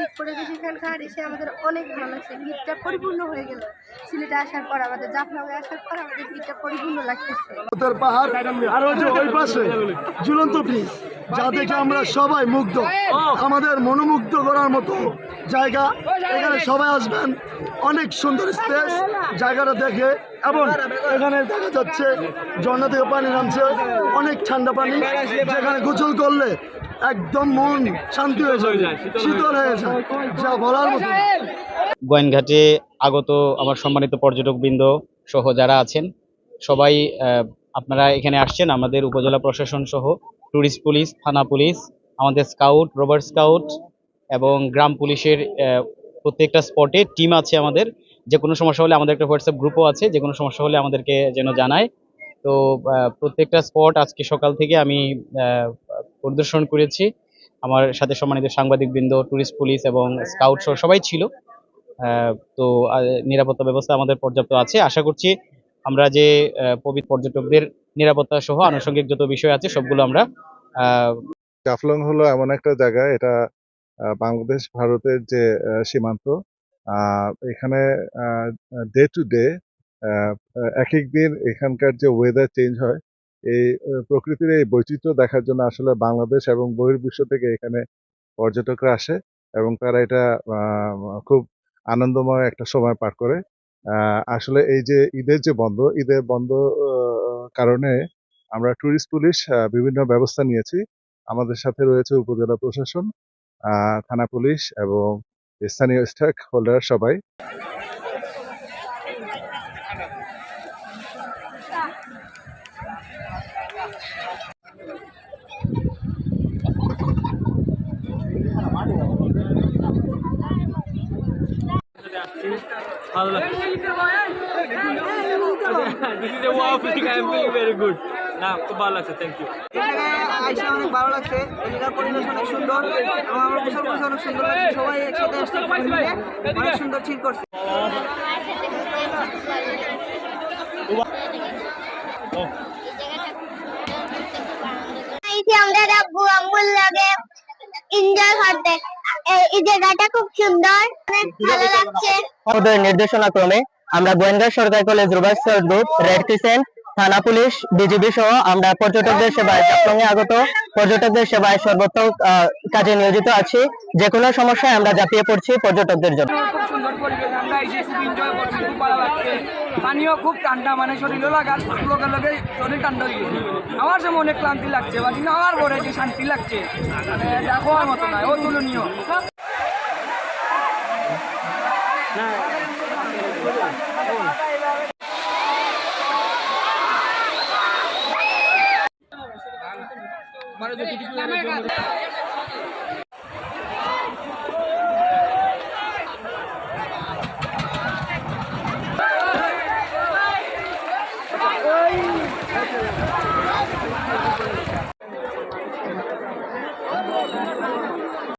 প্রাকৃতিক পরিবেশ এখানকার, এসে আমাদের অনেক ভালো লাগছে। ভিড়টা পরিপূর্ণ হয়ে গেল। সিলেটে আসার পর আমাদের, জাফলংয়ে আসার পর আমাদের ভিড়টা পরিপূর্ণ লাগতেছে। ঝুলন্ত ব্রিজ যা দেখে আমরা সবাই মুগ্ধ। আমাদের মনোমুগ্ধ করার মতো জায়গা। এখানে সবাই আসবেন। অনেক সুন্দর স্পেস জায়গাটা দেখে। এবং এখানে দেখা যাচ্ছে ঝর্ণা থেকে পানি নামছে। অনেক ঠান্ডা পানি। যেখানে গোসল করলে একদম মন শান্তি হয়ে যায় শীতল হয়ে যা বলার মতো। গোয়েনঘাটে আগত আমার সম্মানিত পর্যটকবৃন্দ সহ যারা আছেন, সবাই আপনারা এখানে আসছেন, আমাদের উপজেলা প্রশাসন সহ, ট্যুরিস্ট পুলিশ, থানা পুলিশ, আমাদের স্কাউট, রোভার স্কাউট এবং গ্রাম পুলিশের প্রত্যেকটা স্পটে টিম আছে আমাদের। যে কোনো সমস্যা হলে আমাদের একটা হোয়াটসঅ্যাপ গ্রুপও আছে, যে কোনো সমস্যা হলে আমাদেরকে যেন জানায়। তো প্রত্যেকটা স্পট আজকে সকাল থেকে আমি পরিদর্শন করেছি। আমার সাথে সম্মানিত সাংবাদিকবৃন্দ ট্যুরিস্ট পুলিশ এবং স্কাউট সহ সবাই ছিল। তো নিরাপত্তা ব্যবস্থা আমাদের পর্যাপ্ত আছে। আশা করছি আমরা যে পবিত্র পর্যটকদের নিরাপত্তা সহ আনুষঙ্গিক যত বিষয় আছে সবগুলো আমরা জাফলং হলো এমন একটা জায়গা। এটা বাংলাদেশ, ভারতের যে সীমান্ত এখানে ডে টু ডে এক এক দিন এখানকার যে ওয়েদার চেঞ্জ হয় এই প্রকৃতির এই বৈচিত্র্য দেখার জন্য আসলে বাংলাদেশ এবং বহির্বিশ্ব থেকে এখানে পর্যটকরা আসে এবং তারা এটা খুব আনন্দময় একটা সময় পার করে। আসলে এই যে ঈদের যে বন্ধ, ঈদের বন্ধ কারণে আমরা ট্যুরিস্ট পুলিশ বিভিন্ন ব্যবস্থা নিয়েছি। আমাদের সাথে রয়েছে উপজেলা প্রশাসন থানা পুলিশ এবং স্থানীয় স্টেক হোল্ডার সবাই। ভালো লাগছে this is a wow feeling I am feeling very good না খুব ভালো লাগছে থ্যাংক ইউ আইসা অনেক ভালো লাগছে। এখানকার পরিবেশ অনেক সুন্দর এবং আমার বছর বছর অনেক সুন্দর লাগছে। সবাই একসাথে আসছে অনেক সুন্দর চিল করছে। আইছি আমরা আব্বু আম্মুর লাগে। এনজয় করতে এই- জায়গাটা খুব সুন্দর। অনেক ভালো লাগছে। নির্দেশনা ক্রমে আমরা গোয়েন্দা সরকারি কলেজ রোবার্সার গ্রুপ রেড ক্রিসেন্ট থানা পুলিশ বিজিবি সহ আমরা পর্যটকদের সেবায় জাফলংয়ে আগত পর্যটকদের সেবায় সর্বোত্তম আহ, কাজে নিয়োজিত আছি। যে কোনো সমস্যায় আমরা ঝাঁপিয়ে পড়ছি পর্যটকদের জন্য। পানিও খুব ঠান্ডা মানে শরীরও লাগা লগে লগে শরীর ঠান্ডা হয়ে গেছে। আমার যেমন অনেক ক্লান্তি লাগছে, বা কিন্তু আমার পরে যে শান্তি লাগছে। মানে আর মতো নয় ও তুলনীয় মানে